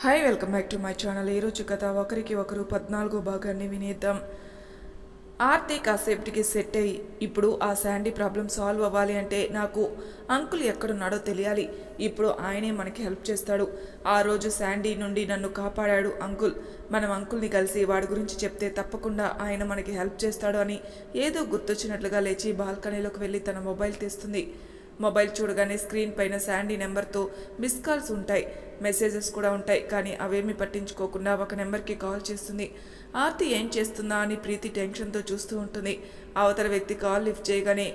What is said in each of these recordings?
Hi welcome back to my channel ఈరోజు కథ ఒకరికి ఒకరు పద్నాలుగో భాగాన్ని వినేద్దాం. ఆర్తి కాసేపటికి సెట్ అయ్యి ఇప్పుడు ఆ శాండీ ప్రాబ్లం సాల్వ్ అవ్వాలి అంటే నాకు అంకుల్ ఎక్కడున్నాడో తెలియాలి. ఇప్పుడు ఆయనే మనకి హెల్ప్ చేస్తాడు. ఆ రోజు శాండీ నుండి నన్ను కాపాడాడు అంకుల్. మనం అంకుల్ని కలిసి వాడి గురించి చెప్తే తప్పకుండా ఆయన మనకి హెల్ప్ చేస్తాడు అని ఏదో గుర్తొచ్చినట్లుగా లేచి బాల్కనీలోకి వెళ్ళి తన మొబైల్ తీస్తుంది. మొబైల్ చూడగానే స్క్రీన్ పైన శాండీ నెంబర్తో మిస్ కాల్స్ ఉంటాయి మెసేజెస్ కూడా ఉంటాయి కానీ అవేమీ పట్టించుకోకుండా ఒక నెంబర్కి కాల్ చేస్తుంది. ఆర్తి ఏం చేస్తుందా అని ప్రీతి టెన్షన్తో చూస్తూ ఉంటుంది. అవతల వ్యక్తి కాల్ లిఫ్ట్ చేయగానే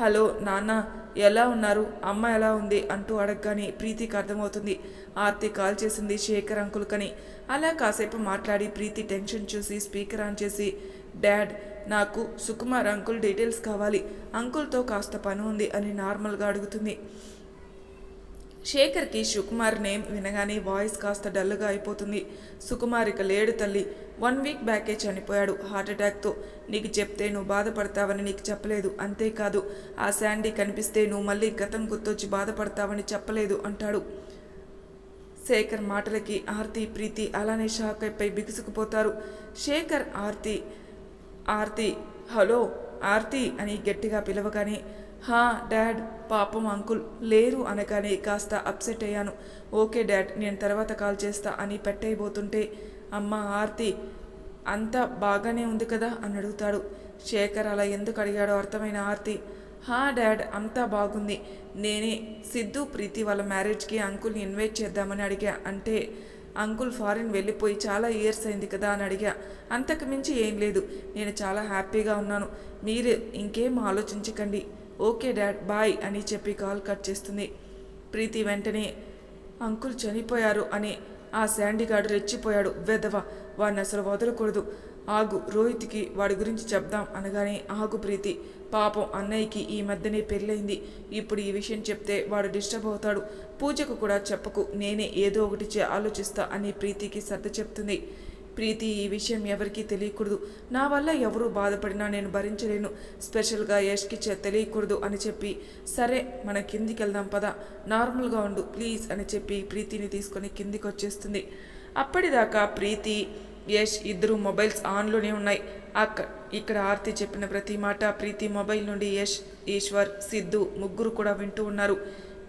హలో నాన్న ఎలా ఉన్నారు? అమ్మ ఎలా ఉంది? అంటూ అడగగానే ప్రీతికి అర్థమవుతుంది. ఆర్తి కాల్ చేసింది శేఖర్ అంకుల్ కని. అలా కాసేపు మాట్లాడి ప్రీతి టెన్షన్ చూసి స్పీకర్ ఆన్ చేసి డాడ్ నాకు సుకుమార్ అంకుల్ డీటెయిల్స్ కావాలి. అంకుల్తో కాస్త పని ఉంది అని నార్మల్గా అడుగుతుంది. శేఖర్కి సుకుమార్ నేమ్ వినగానే వాయిస్ కాస్త డల్గా అయిపోతుంది. సుకుమార్ ఇక లేడు తల్లి. వన్ వీక్ బ్యాకే చనిపోయాడు హార్ట్ అటాక్తో. నీకు చెప్తే నువ్వు బాధపడతావని నీకు చెప్పలేదు. అంతేకాదు ఆ శాండీ కనిపిస్తే నువ్వు మళ్ళీ గతం గుర్తొచ్చి బాధపడతావని చెప్పలేదు అంటాడు. శేఖర్ మాటలకి ఆర్తి ప్రీతి అలానే షాక్ అయిపోయి బిగుసుకుపోతారు. శేఖర్ ఆర్తి ఆర్తి హలో ఆర్తి అని గట్టిగా పిలవగానే హా డాడ్ పాపం అంకుల్ లేరు అనగానే కాస్త అప్సెట్ అయ్యాను. ఓకే డాడ్ నేను తర్వాత కాల్ చేస్తా అని పెట్టయిపోతుంటే అమ్మ ఆర్తి అంతా బాగానే ఉంది కదా అని అడుగుతాడు. శేఖర్ అలా ఎందుకు అడిగాడో అర్థమైన ఆర్తి హా డాడ్ అంతా బాగుంది. నేనే సిద్ధు ప్రీతి వాళ్ళ మ్యారేజ్కి అంకుల్ని ఇన్వైట్ చేద్దామని అడిగా. అంటే అంకుల్ ఫారిన్ వెళ్ళిపోయి చాలా ఇయర్స్ అయింది కదా అని అడిగా. అంతకు మించి ఏం లేదు. నేను చాలా హ్యాపీగా ఉన్నాను. మీరు ఇంకేం ఆలోచించకండి. ఓకే డాడ్ బాయ్ అని చెప్పి కాల్ కట్ చేస్తుంది. ప్రీతి వెంటనే అంకుల్ చనిపోయారు అని ఆ శాండీగాడు రెచ్చిపోయాడు. వెదవ వాడిని అసలు వదలకూడదు. ఆగు రోహిత్కి వాడి గురించి చెప్దాం అనగానే ఆగు ప్రీతి. పాపం అన్నయ్యకి ఈ మధ్యనే పెళ్ళైంది ఇప్పుడు ఈ విషయం చెప్తే వాడు డిస్టర్బ్ అవుతాడు. పూజకు కూడా చెప్పకు. నేనే ఏదో ఒకటి చే ఆలోచిస్తా అని ప్రీతికి సర్ది చెప్తుంది. ప్రీతి ఈ విషయం ఎవరికీ తెలియకూడదు. నా వల్ల ఎవరూ బాధపడినా నేను భరించలేను. స్పెషల్గా యష్కి తెలియకూడదు అని చెప్పి సరే మన కిందికి వెళ్దాం పద. నార్మల్గా ఉండు ప్లీజ్ అని చెప్పి ప్రీతిని తీసుకొని కిందికి వచ్చేస్తుంది అప్పటిదాకా ప్రీతి యష్ ఇద్దరు మొబైల్స్ ఆన్లోనే ఉన్నాయి. అక్క ఇక్కడ ఆర్తి చెప్పిన ప్రతి మాట ప్రీతి మొబైల్ నుండి యష్ ఈశ్వర్ సిద్ధు ముగ్గురు కూడా వింటూ ఉన్నారు.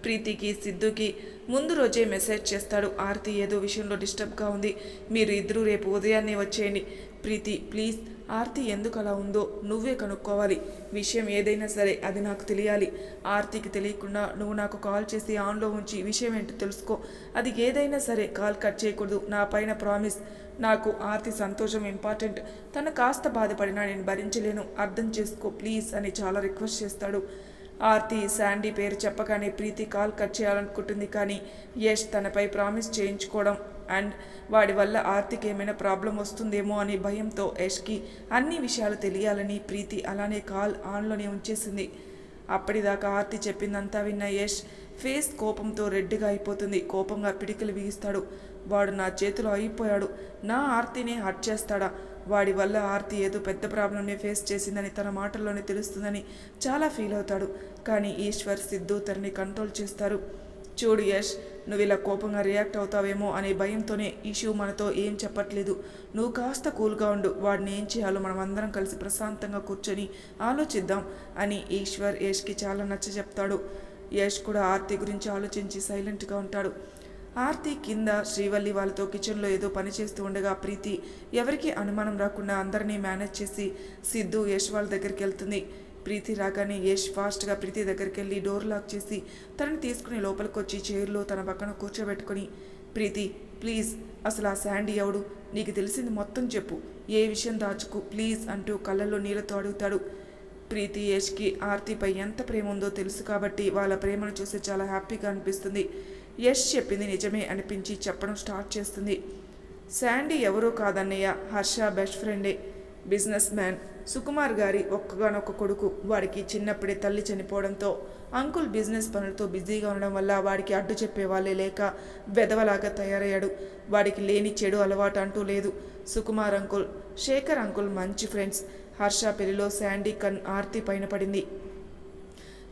ప్రీతికి సిద్ధుకి ముందు రోజే మెసేజ్ చేస్తాడు. ఆర్తి ఏదో విషయంలో డిస్టర్బ్గా ఉంది. మీరు ఇద్దరు రేపు ఉదయాన్నే వచ్చేయండి. ప్రీతి ప్లీజ్ ఆర్తి ఎందుకు అలా ఉందో నువ్వే కనుక్కోవాలి. విషయం ఏదైనా సరే అది నాకు తెలియాలి. ఆర్తికి తెలియకుండా నువ్వు నాకు కాల్ చేసి ఆన్లో ఉంచి విషయం ఏంటో తెలుసుకో. అది ఏదైనా సరే కాల్ కట్ చేయకూడదు. నా పైన ప్రామిస్. నాకు ఆర్తి సంతోషం ఇంపార్టెంట్. తను కాస్త బాధపడినా నేను భరించలేను. అర్థం చేసుకో ప్లీజ్ అని చాలా రిక్వెస్ట్ చేస్తాడు. ఆర్తి శాండీ పేరు చెప్పగానే ప్రీతి కాల్ కట్ చేయాలనుకుంటుంది కానీ యష్ తనపై ప్రామిస్ చేయించుకోవడం అండ్ వాడి వల్ల ఆర్తికి ఏమైనా ప్రాబ్లం వస్తుందేమో అని భయంతో యష్కి అన్ని విషయాలు తెలియాలని ప్రీతి అలానే కాల్ ఆన్లోనే ఉంచేసింది. అప్పటిదాకా ఆర్తి చెప్పిందంతా విన్న యష్ ఫేస్ కోపంతో రెడ్డిగా అయిపోతుంది. కోపంగా పిడికిలు బిగిస్తాడు వాడు నా చేతిలో అయిపోయాడు. నా ఆర్తిని హట్ చేస్తాడా? వాడి వల్ల ఆర్తి ఏదో పెద్ద ప్రాబ్లంని ఫేస్ చేసిందని తన మాటల్లోనే తెలుస్తుందని చాలా ఫీల్ అవుతాడు. కానీ ఈశ్వర్ సిద్ధు తనని కంట్రోల్ చేస్తారు. చూడు యష్ నువ్వు ఇలా కోపంగా రియాక్ట్ అవుతావేమో అనే భయంతోనే ఇష్యూ మనతో ఏం చెప్పట్లేదు. నువ్వు కాస్త కూల్గా ఉండు వాడిని ఏం చేయాలో మనం అందరం కలిసి ప్రశాంతంగా కూర్చొని ఆలోచిద్దాం అని ఈశ్వర్ యష్కి చాలా నచ్చ చెప్తాడు యష్ కూడా ఆర్తి గురించి ఆలోచించి సైలెంట్గా ఉంటాడు. ఆర్తి కింద శ్రీవల్లి వాళ్ళతో కిచెన్లో ఏదో పని చేస్తూ ఉండగా ప్రీతి ఎవరికి అనుమానం రాకుండా అందరినీ మేనేజ్ చేసి సిద్ధు యష్ వాళ్ళ దగ్గరికి వెళ్తుంది. ప్రీతి రాగానే యశ్ ఫాస్ట్గా ప్రీతి దగ్గరికి వెళ్ళి డోర్ లాక్ చేసి తనని తీసుకుని లోపలికి వచ్చి చైర్లో తన పక్కన కూర్చోబెట్టుకొని ప్రీతి ప్లీజ్ అసలు ఆ శాండీ ఎవడు? నీకు తెలిసింది మొత్తం చెప్పు. ఏ విషయం దాచుకు ప్లీజ్ అంటూ కళ్ళల్లో నీళ్ళతో అడుగుతాడు. ప్రీతి యష్కి ఆర్తిపై ఎంత ప్రేమ ఉందో తెలుసు కాబట్టి వాళ్ళ ప్రేమను చూసి చాలా హ్యాపీగా అనిపిస్తుంది. యష్ చెప్పింది నిజమే అనిపించి చెప్పడం స్టార్ట్ చేస్తుంది. శాండీ ఎవరో కాదన్నయ్య హర్ష బెస్ట్ ఫ్రెండే. బిజినెస్ మ్యాన్ సుకుమార్ గారి ఒక్కగానొక్క కొడుకు వాడికి చిన్నప్పుడే తల్లి చనిపోవడంతో అంకుల్ బిజినెస్ పనులతో బిజీగా ఉండడం వల్ల వాడికి అడ్డు చెప్పేవాళ్ళే లేక వెదవలాగా తయారయ్యాడు. వాడికి లేని చెడు అలవాటు అంటూ లేదు. సుకుమార్ అంకుల్ శేఖర్ అంకుల్ మంచి ఫ్రెండ్స్. హర్ష పెళ్ళిలో శాండీ కన్ ఆర్తి పైన పడింది.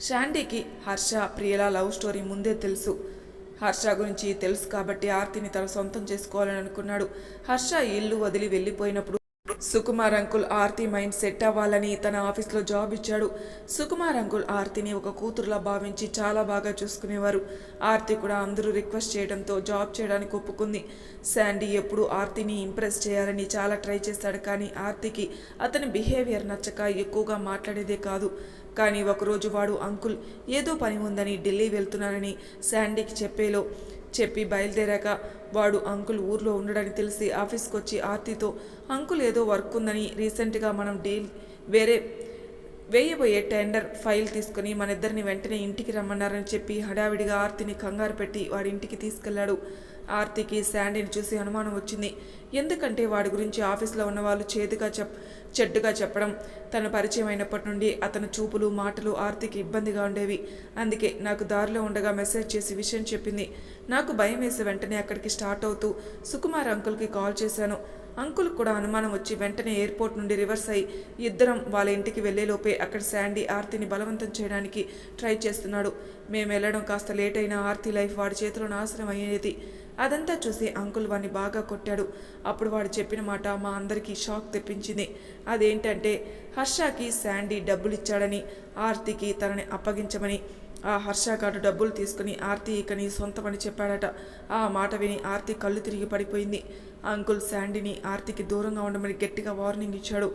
శాండీకి హర్ష ప్రియల లవ్ స్టోరీ ముందే తెలుసు. హర్ష గురించి తెలుసు కాబట్టి ఆర్తిని తన సొంతం చేసుకోవాలని అనుకున్నాడు. హర్ష ఇల్లు వదిలి వెళ్ళిపోయినప్పుడు Sukumar uncle Aarti mindset అవ్వాలని తన ఆఫీస్లో జాబ్ ఇచ్చాడు. సుకుమార్ అంకుల్ ఆర్తిని ఒక కూతురులా భావించి చాలా బాగా చూసుకునేవారు. ఆర్తి కూడా అందరూ రిక్వెస్ట్ చేయడంతో జాబ్ చేయడానికి ఒప్పుకుంది. శాండీ ఎప్పుడు ఆర్తిని ఇంప్రెస్ చేయాలని చాలా ట్రై చేస్తాడు కానీ ఆర్తికి అతని బిహేవియర్ నచ్చక ఎక్కువగా మాట్లాడేదే కాదు. కానీ ఒకరోజు వాడు అంకుల్ ఏదో పని ఉందని ఢిల్లీ వెళ్తున్నానని శాండీకి చెప్పేలో చెప్పి బయలుదేరాక వాడు అంకుల్ ఊర్లో ఉండడని తెలిసి ఆఫీస్కి వచ్చి ఆర్తితో అంకుల్ ఏదో వర్క్ ఉందని రీసెంట్గా మనం డీల్ వేరే వేయబోయే టెండర్ ఫైల్ తీసుకుని మన ఇద్దరిని వెంటనే ఇంటికి రమ్మన్నారని చెప్పి హడావిడిగా ఆర్తిని కంగారు పెట్టి వాడి ఇంటికి తీసుకెళ్ళాడు ఆర్తికి శాండీని చూసి అనుమానం వచ్చింది. ఎందుకంటే వాడి గురించి ఆఫీస్లో ఉన్నవాళ్ళు చేదుగా చెప్ చెడ్డుగా చెప్పడం తన పరిచయం అయినప్పటి నుండి అతని చూపులు మాటలు ఆర్తికి ఇబ్బందిగా ఉండేవి. అందుకే నాకు దారిలో ఉండగా మెసేజ్ చేసి విషయం చెప్పింది. నాకు భయం వేసి వెంటనే అక్కడికి స్టార్ట్ అవుతూ సుకుమార్ అంకుల్కి కాల్ చేశాను. అంకుల్ కూడా అనుమానం వచ్చి వెంటనే ఎయిర్పోర్ట్ నుండి రివర్స్ అయి ఇద్దరం వాళ్ళ ఇంటికి వెళ్ళేలోపే అక్కడ శాండీ ఆర్తిని బలవంతం చేయడానికి ట్రై చేస్తున్నాడు. మేము వెళ్ళడం కాస్త లేట్ అయినా ఆర్తి లైఫ్ వాడి చేతిలో నాశనం అయ్యేది. అదంతా చూసి అంకుల్ వాడిని బాగా కొట్టాడు. అప్పుడు వాడు చెప్పిన మాట మా అందరికీ షాక్ తెప్పించింది. అదేంటంటే హర్షకి శాండీ డబ్బులు ఇచ్చాడని ఆర్తికి తనని అప్పగించమని. ఆ హర్ష గారు డబ్బులు తీసుకుని ఆర్తి ఇక నీ సొంతమని చెప్పాడట. ఆ మాట విని ఆర్తి కళ్ళు తిరిగి పడిపోయింది. అంకుల్ శాండీని ఆర్తికి దూరంగా ఉండమని గట్టిగా వార్నింగ్ ఇచ్చాడు.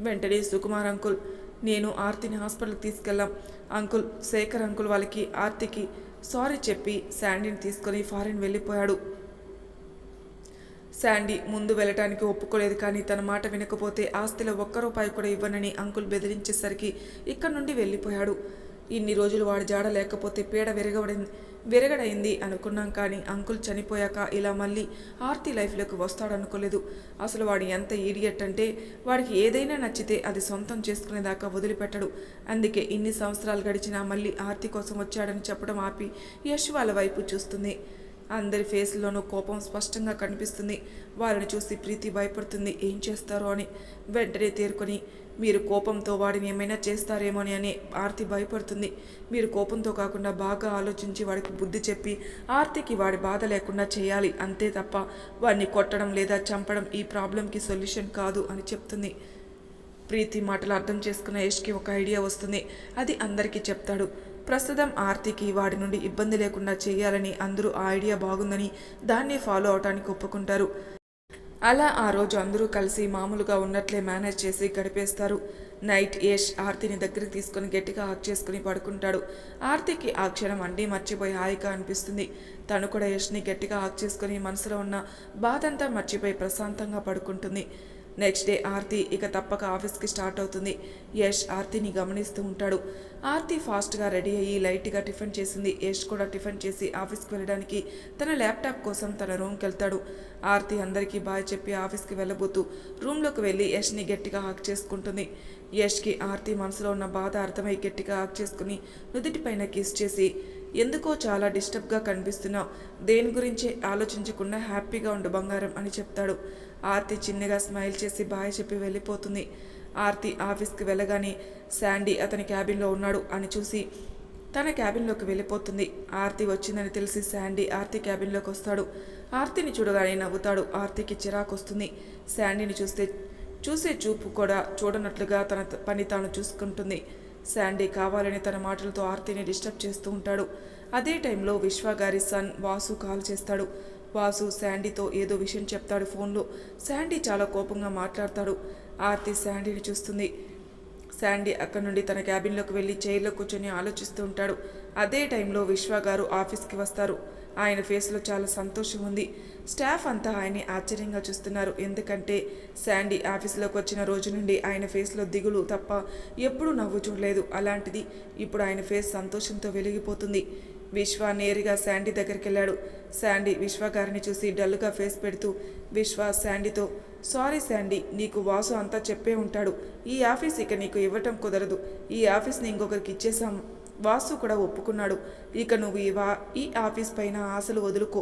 వెంటనే సుకుమార్ అంకుల్ నేను ఆర్తిని హాస్పిటల్కి తీసుకెళ్ళాం. అంకుల్ శేఖర్ అంకుల్ వాళ్ళకి ఆర్తికి సారీ చెప్పి శాండీని తీసుకొని ఫారిన్ వెళ్ళిపోయాడు. శాండీ ముందు వెళ్ళటానికి ఒప్పుకోలేదు కానీ తన మాట వినకపోతే ఆస్తిలో ఒక్క రూపాయి కూడా ఇవ్వనని అంకుల్ బెదిరించేసరికి ఇక్కడి నుండి వెళ్ళిపోయాడు. ఇన్ని రోజులు వాడి జాడ లేకపోతే పీడ విరగబడింది. విరగడైంది అనుకున్నాం కానీ అంకుల్ చనిపోయాక ఇలా మళ్ళీ ఆర్తి లైఫ్లోకి వస్తాడనుకోలేదు. అసలు వాడు ఎంత ఈడియట్ అంటే వాడికి ఏదైనా నచ్చితే అది సొంతం చేసుకునేదాకా వదిలిపెట్టడు. అందుకే ఇన్ని సంవత్సరాలు గడిచినా మళ్ళీ ఆర్తి కోసం వచ్చాడని చెప్పడం ఆపి యశ్ వాళ్ళ వైపు చూస్తుంది. అందరి ఫేస్లోనూ కోపం స్పష్టంగా కనిపిస్తుంది. వారిని చూసి ప్రీతి భయపడుతుంది. ఏం చేస్తారో అని వెంటనే తేరుకొని మీరు కోపంతో వాడిని ఏమైనా చేస్తారేమోని అని ఆర్తి భయపడుతుంది. మీరు కోపంతో కాకుండా బాగా ఆలోచించి వాడికి బుద్ధి చెప్పి ఆర్తికి వాడి బాధ లేకుండా చేయాలి. అంతే తప్ప వాడిని కొట్టడం లేదా చంపడం ఈ ప్రాబ్లంకి సొల్యూషన్ కాదు అని చెప్తుంది. ప్రీతి మాటలు అర్థం చేసుకున్న యష్కి ఒక ఐడియా వస్తుంది. అది అందరికీ చెప్తాడు. ప్రస్తుతం ఆర్తికి వాడి నుండి ఇబ్బంది లేకుండా చేయాలని అందరూ ఆ ఐడియా బాగుందని దాన్ని ఫాలో అవటానికి ఒప్పుకుంటారు. అలా ఆ రోజు అందరూ కలిసి మామూలుగా ఉన్నట్లే మేనేజ్ చేసి గడిపేస్తారు. నైట్ యష్ ఆర్తిని దగ్గరికి తీసుకొని గట్టిగా హాక్ చేసుకుని పడుకుంటాడు. ఆర్తికి ఆ క్షణం అండి మర్చిపోయి హాయిగా అనిపిస్తుంది. తను కూడా యష్ని గట్టిగా హాక్ చేసుకుని మనసులో ఉన్న బాధంతా మర్చిపోయి ప్రశాంతంగా పడుకుంటుంది. నెక్స్ట్ డే ఆర్తి ఇక తప్పక ఆఫీస్కి స్టార్ట్ అవుతుంది. యష్ ఆర్తిని గమనిస్తూ ఉంటాడు. ఆర్తి ఫాస్ట్గా రెడీ అయ్యి లైట్గా టిఫిన్ చేసింది. యష్ కూడా టిఫిన్ చేసి ఆఫీస్కి వెళ్ళడానికి తన ల్యాప్టాప్ కోసం తన రూమ్కి వెళ్తాడు. ఆర్తి అందరికీ బాయ్ చెప్పి ఆఫీస్కి వెళ్ళబోతూ రూమ్లోకి వెళ్ళి యష్ని గట్టిగా హాక్ చేసుకుంటుంది. యష్కి ఆర్తి మనసులో ఉన్న బాధ అర్థమై గట్టిగా హాక్ చేసుకుని నుదుటిపైన కిస్ చేసి ఎందుకో చాలా డిస్టర్బ్గా కనిపిస్తున్నావు. దేని గురించి ఆలోచించకుండా హ్యాపీగా ఉండు బంగారం అని చెప్తాడు. ఆర్తి చిన్నగా స్మైల్ చేసి బాయ్ చెప్పి వెళ్ళిపోతుంది. ఆర్తి ఆఫీస్కి వెళ్ళగానే శాండీ అతని క్యాబిన్లో ఉన్నాడు అని చూసి తన క్యాబిన్లోకి వెళ్ళిపోతుంది. ఆర్తి వచ్చిందని తెలిసి శాండీ ఆర్తి క్యాబిన్లోకి వస్తాడు. ఆర్తిని చూడగానే నవ్వుతాడు. ఆర్తికి చిరాకు వస్తుంది శాండీని చూస్తే చూసే చూపు కూడా చూడనట్లుగా తన పని తాను చూసుకుంటుంది. శాండీ కావాలని తన మాటలతో ఆర్తిని డిస్టర్బ్ చేస్తూ ఉంటాడు. అదే టైంలో విశ్వ గారి సన్ వాసు కాల్ చేస్తాడు. వాసు శాండీతో ఏదో విషయం చెప్తాడు ఫోన్లో. శాండీ చాలా కోపంగా మాట్లాడతాడు. ఆర్తి శాండీని చూస్తుంది. శాండీ అక్కడి నుండి తన క్యాబిన్లోకి వెళ్ళి చైర్లో కూర్చొని ఆలోచిస్తూ ఉంటాడు. అదే టైంలో విశ్వ గారు ఆఫీస్కి వస్తారు. ఆయన ఫేస్లో చాలా సంతోషం ఉంది. స్టాఫ్ అంతా ఆయన్ని ఆశ్చర్యంగా చూస్తున్నారు. ఎందుకంటే శాండీ ఆఫీస్లోకి వచ్చిన రోజు నుండి ఆయన ఫేస్లో దిగులు తప్ప ఎప్పుడూ నవ్వు చూడలేదు. అలాంటిది ఇప్పుడు ఆయన ఫేస్ సంతోషంతో వెలిగిపోతుంది. విశ్వ నేరుగా శాండీ దగ్గరికి వెళ్ళాడు శాండీ విశ్వ గారిని చూసి డల్గా ఫేస్ పెడుతూ విశ్వ శాండీతో సారీ శాండీ నీకు వాసు అంతా చెప్పే ఉంటాడు. ఈ ఆఫీస్ ఇక నీకు ఇవ్వటం కుదరదు. ఈ ఆఫీస్ని ఇంకొకరికి ఇచ్చేసాం వాసు కూడా ఒప్పుకున్నాడు. ఇక నువ్వు ఈ వా ఈ ఆఫీస్ పైన ఆశలు వదులుకో.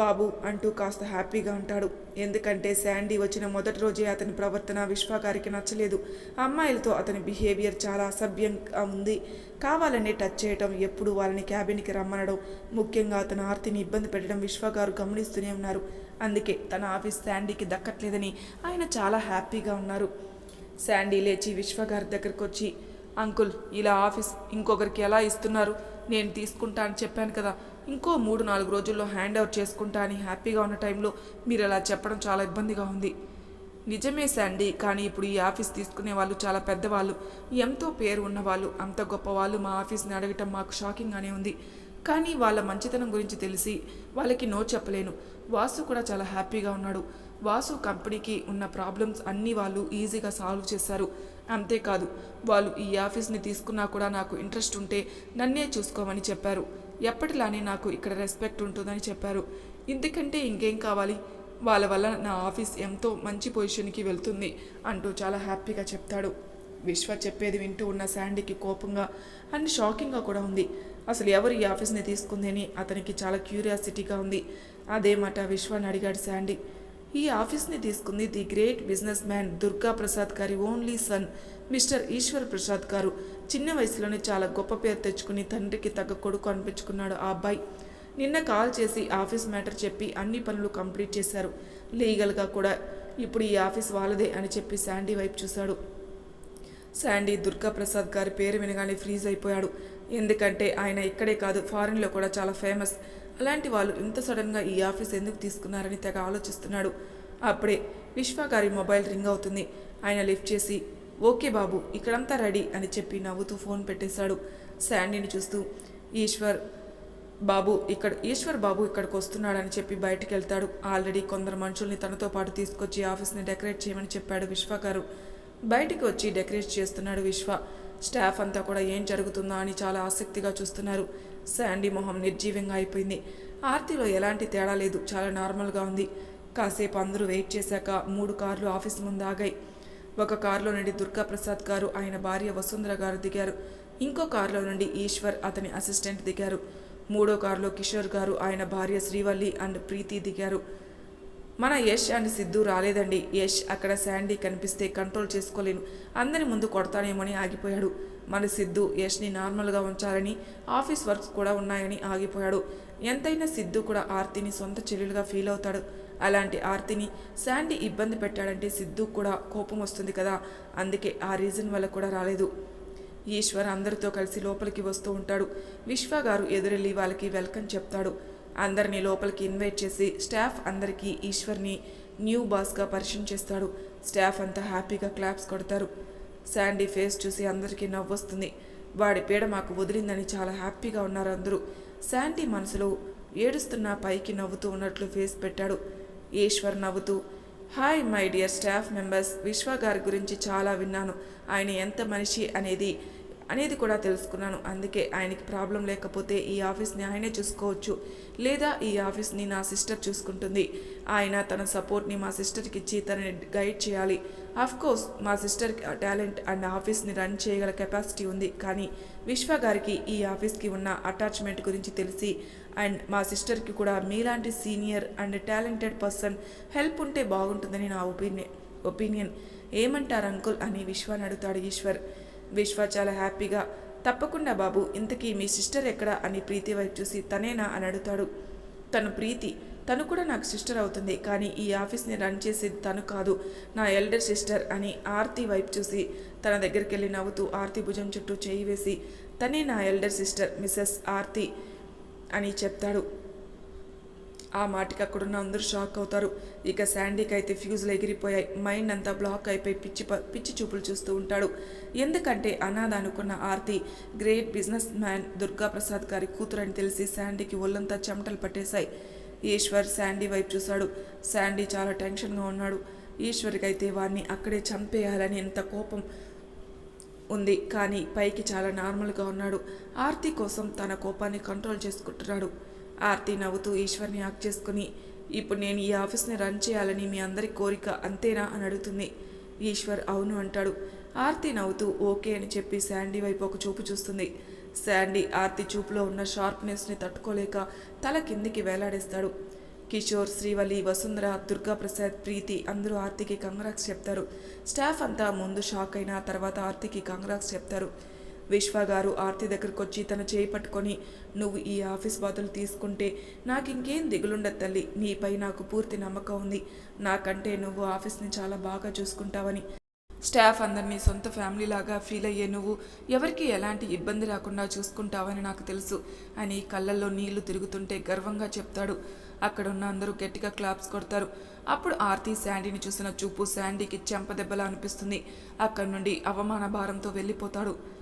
బాబు అంటూ కాస్త హ్యాపీగా ఉంటాడు. ఎందుకంటే శాండీ వచ్చిన మొదటి రోజే అతని ప్రవర్తన విశ్వ గారికి నచ్చలేదు. అమ్మాయిలతో అతని బిహేవియర్ చాలా అసభ్యంగా ఉంది. కావాలని టచ్ చేయటం ఎప్పుడు వాళ్ళని క్యాబిన్కి రమ్మనడం ముఖ్యంగా తన ఆర్తిని ఇబ్బంది పెట్టడం విశ్వ గారు గమనిస్తూనే ఉన్నారు. అందుకే తన ఆఫీస్ శాండీకి దక్కట్లేదని ఆయన చాలా హ్యాపీగా ఉన్నారు. శాండీ లేచి విశ్వ గారి దగ్గరకు వచ్చి అంకుల్ ఇలా ఆఫీస్ ఇంకొకరికి ఎలా ఇస్తున్నారు? నేను తీసుకుంటా అని చెప్పాను కదా ఇంకో మూడు నాలుగు రోజుల్లో హ్యాండ్ ఓవర్ చేసుకుంటా అని హ్యాపీగా ఉన్న టైంలో మీరు అలా చెప్పడం చాలా ఇబ్బందిగా ఉంది. నిజమే శాండీ కానీ ఇప్పుడు ఈ ఆఫీస్ తీసుకునే వాళ్ళు చాలా పెద్దవాళ్ళు. ఎంతో పేరు ఉన్నవాళ్ళు. అంత గొప్పవాళ్ళు మా ఆఫీస్ని అడగటం మాకు షాకింగ్గానే ఉంది. కానీ వాళ్ళ మంచితనం గురించి తెలిసి వాళ్ళకి నో చెప్పలేను. వాసు కూడా చాలా హ్యాపీగా ఉన్నాడు. వాసు కంపెనీకి ఉన్న ప్రాబ్లమ్స్ అన్నీ వాళ్ళు ఈజీగా సాల్వ్ చేశారు. అంతేకాదు వాళ్ళు ఈ ఆఫీస్ని తీసుకున్నా కూడా నాకు ఇంట్రెస్ట్ ఉంటే నన్నే చూసుకోమని చెప్పారు. ఎప్పటిలానే నాకు ఇక్కడ రెస్పెక్ట్ ఉంటుందని చెప్పారు. ఇంతకంటే ఇంకేం కావాలి? వాళ్ళ వల్ల నా ఆఫీస్ ఎంతో మంచి పొజిషన్కి వెళ్తుంది అంటూ చాలా హ్యాపీగా చెప్తాడు. విశ్వ చెప్పేది వింటూ ఉన్న శాండీకి కోపంగా అండ్ షాకింగ్గా కూడా ఉంది. అసలు ఎవరు ఈ ఆఫీస్ని తీసుకుంది అని అతనికి చాలా క్యూరియాసిటీగా ఉంది. అదే మాట విశ్వాన్ని అడిగాడు శాండీ. ఈ ఆఫీస్ని తీసుకుంది the great businessman Durga Prasad గారి only son mister Eshwar Prasad గారు. చిన్న వయసులోనే చాలా గొప్ప పేరు తెచ్చుకుని తండ్రికి తగ్గ కొడుకు అనిపించుకున్నాడు ఆ అబ్బాయి. నిన్న కాల్ చేసి ఆఫీస్ మ్యాటర్ చెప్పి అన్ని పనులు కంప్లీట్ చేశారు. లీగల్గా కూడా ఇప్పుడు ఈ ఆఫీస్ వాళ్ళదే అని చెప్పి శాండీ వైపు చూశాడు. శాండీ దుర్గా ప్రసాద్ గారి పేరు వినగానే ఫ్రీజ్ అయిపోయాడు. ఎందుకంటే ఆయన ఇక్కడే కాదు ఫారిన్లో కూడా చాలా ఫేమస్. అలాంటి వాళ్ళు ఇంత సడన్గా ఈ ఆఫీస్ ఎందుకు తీసుకున్నారని తెగ ఆలోచిస్తున్నాడు. అప్పుడే విశ్వ గారి మొబైల్ రింగ్ అవుతుంది. ఆయన లిఫ్ట్ చేసి ఓకే బాబు ఇక్కడంతా రెడీ అని చెప్పి నవ్వుతూ ఫోన్ పెట్టేశాడు శాండీని చూస్తూ. ఈశ్వర్ బాబు ఇక్కడ ఈశ్వర్ బాబు ఇక్కడికి వస్తున్నాడని చెప్పి బయటికి వెళ్తాడు ఆల్రెడీ కొందరు మనుషుల్ని తనతో పాటు తీసుకొచ్చి ఆఫీస్ని డెకరేట్ చేయమని చెప్పాడు విశ్వ గారు. బయటికి వచ్చి డెకరేట్ చేస్తున్నాడు విశ్వ. స్టాఫ్ అంతా కూడా ఏం జరుగుతుందా అని చాలా ఆసక్తిగా చూస్తున్నారు. శాండీ మొహం నిర్జీవంగా అయిపోయింది. ఆర్తిలో ఎలాంటి తేడా లేదు. చాలా నార్మల్గా ఉంది. కాసేపు అందరూ వెయిట్ చేశాక మూడు కార్లు ఆఫీస్ ముందు ఆగాయి. ఒక కారులో నుండి దుర్గా ప్రసాద్ గారు ఆయన భార్య వసుంధర గారు దిగారు. ఇంకో కారులో నుండి ఈశ్వర్ అతని అసిస్టెంట్ దిగారు. మూడో కారులో కిషోర్ గారు ఆయన భార్య శ్రీవల్లి అండ్ ప్రీతి దిగారు. మన యష్ అండ్ సిద్ధు రాలేదండి. యష్ అక్కడ శాండీ కనిపిస్తే కంట్రోల్ చేసుకోలేను. అందరి ముందు కొడతానేమని ఆగిపోయాడు. మన సిద్ధు యష్ని నార్మల్గా ఉంచాలని ఆఫీస్ వర్క్స్ కూడా ఉన్నాయని ఆగిపోయాడు. ఎంతైనా సిద్ధు కూడా ఆర్తిని సొంత చెల్లెలుగా ఫీల్ అవుతాడు. అలాంటి ఆర్తిని శాండీ ఇబ్బంది పెట్టాడంటే సిద్ధు కూడా కోపం వస్తుంది కదా. అందుకే ఆ రీజన్ వల్ల కూడా రాలేదు. ఈశ్వర్ అందరితో కలిసి లోపలికి వస్తూ ఉంటాడు. విశ్వ గారు ఎదురెళ్ళి వాళ్ళకి వెల్కమ్ చెప్తాడు. అందరినీ లోపలికి ఇన్వైట్ చేసి స్టాఫ్ అందరికీ ఈశ్వర్ని న్యూ బాస్గా పరిచయం చేస్తాడు. స్టాఫ్ అంతా హ్యాపీగా క్లాప్స్ కొడతారు. శాండీ ఫేస్ చూసి అందరికీ నవ్వొస్తుంది. వాడి పీడ మాకు వదిలిందని చాలా హ్యాపీగా ఉన్నారు అందరూ. శాండీ మనసులో ఏడుస్తున్న పైకి నవ్వుతూ ఉన్నట్లు ఫేస్ పెట్టాడు. ఈశ్వర్ నవ్వుతూ hi my dear staff members. Vishwa గారి గురించి చాలా విన్నాను. ఆయన ఎంత మనిషి అనేది అనేది కూడా తెలుసుకున్నాను. అందుకే ఆయనకి ప్రాబ్లం లేకపోతే ఈ ఆఫీస్ని ఆయనే చూసుకోవచ్చు. లేదా ఈ ఆఫీస్ని నా సిస్టర్ చూసుకుంటుంది. ఆయన తన సపోర్ట్ని మా సిస్టర్కి ఇచ్చి తనని గైడ్ చేయాలి. కోర్స్ మా సిస్టర్ టాలెంట్ అండ్ ఆఫీస్ని రన్ చేయగల కెపాసిటీ ఉంది. కానీ విశ్వ గారికి ఈ ఆఫీస్కి ఉన్న అటాచ్మెంట్ గురించి తెలిసి అండ్ మా సిస్టర్కి కూడా మీలాంటి senior and talented person help ఉంటే బాగుంటుందని నా ఒపీనియన్ ఒపీనియన్. ఏమంటారు అంకుల్? అని విశ్వాన్ని అడుగుతాడు ఈశ్వర్. విశ్వ చాలా హ్యాపీగా తప్పకుండా బాబు ఇంతకీ మీ సిస్టర్ ఎక్కడా అని ప్రీతి వైపు చూసి తనేనా అని అడుగుతాడు. తను ప్రీతి తను కూడా నాకు సిస్టర్ అవుతుంది కానీ ఈ ఆఫీస్ని రన్ చేసేది తను కాదు నా ఎల్డర్ సిస్టర్ అని ఆర్తి వైపు చూసి తన దగ్గరికి వెళ్ళి నవ్వుతూ ఆర్తి భుజం చుట్టూ చేయి వేసి తనే నా ఎల్డర్ సిస్టర్ మిస్సెస్ ఆర్తి అని చెప్తాడు. ఆ మాటకి అక్కడున్న అందరూ షాక్ అవుతారు. ఇక శాండీకి అయితే ఫ్యూజులు ఎగిరిపోయాయి. మైండ్ అంతా బ్లాక్ అయిపోయి పిచ్చి పిచ్చి చూపులు చూస్తూ ఉంటాడు. ఎందుకంటే అనాథ అనుకున్న Aarti great business man Durga Prasad గారి కూతురని తెలిసి శాండీకి ఒళ్ళంతా చెమటలు పట్టేశాయి. ఈశ్వర్ శాండీ వైపు చూశాడు. శాండీ చాలా టెన్షన్గా ఉన్నాడు. ఈశ్వర్కి అయితే వాడిని అక్కడే చంపేయాలని ఎంత కోపం ఉంది. కానీ పైకి చాలా నార్మల్గా ఉన్నాడు. ఆర్తి కోసం తన కోపాన్ని కంట్రోల్ చేసుకుంటున్నాడు. ఆర్తి నవ్వుతూ ఈశ్వర్ని యాక్ చేసుకుని ఇప్పుడు నేను ఈ ఆఫీస్ని రన్ చేయాలని మీ అందరి కోరిక అంతేనా? అని అడుగుతుంది. ఈశ్వర్ అవును అంటాడు. ఆర్తి నవ్వుతూ ఓకే అని చెప్పి శాండీ వైపు ఒక చూపు చూస్తుంది. శాండీ ఆర్తి చూపులో ఉన్న షార్ప్నెస్ని తట్టుకోలేక తల కిందికి వేలాడేస్తాడు. కిషోర్ శ్రీవల్లి వసుంధర దుర్గాప్రసాద్ ప్రీతి అందరూ ఆర్తికి కంగ్రాక్స్ చెప్తారు. స్టాఫ్ అంతా ముందు షాక్ అయిన తర్వాత ఆర్తికి కంగ్రాక్స్ చెప్తారు. విశ్వ గారు ఆర్తి దగ్గరకు వచ్చి తన చేయి పట్టుకొని నువ్వు ఈ ఆఫీస్ బాధలు తీసుకుంటే నాకు ఇంకేం దిగులుండదు తల్లి. నీపై నాకు పూర్తి నమ్మకం ఉంది. నాకంటే నువ్వు ఆఫీస్ని చాలా బాగా చూసుకుంటావని. స్టాఫ్ అందరినీ సొంత ఫ్యామిలీ లాగా ఫీల్ అయ్యే నువ్వు ఎవరికి ఎలాంటి ఇబ్బంది రాకుండా చూసుకుంటావని నాకు తెలుసు. అని కళ్ళల్లో నీళ్ళు తిరుగుతుంటే గర్వంగా చెప్తాడు. అక్కడున్న అందరూ గట్టిగా క్లాప్స్ కొడతారు. అప్పుడు ఆర్తి శాండీని చూసిన చూపు శాండీకి చెంపదెబ్బలా అనిపిస్తుంది. అక్కడి నుండి అవమాన భారంతో వెళ్ళిపోతాడు.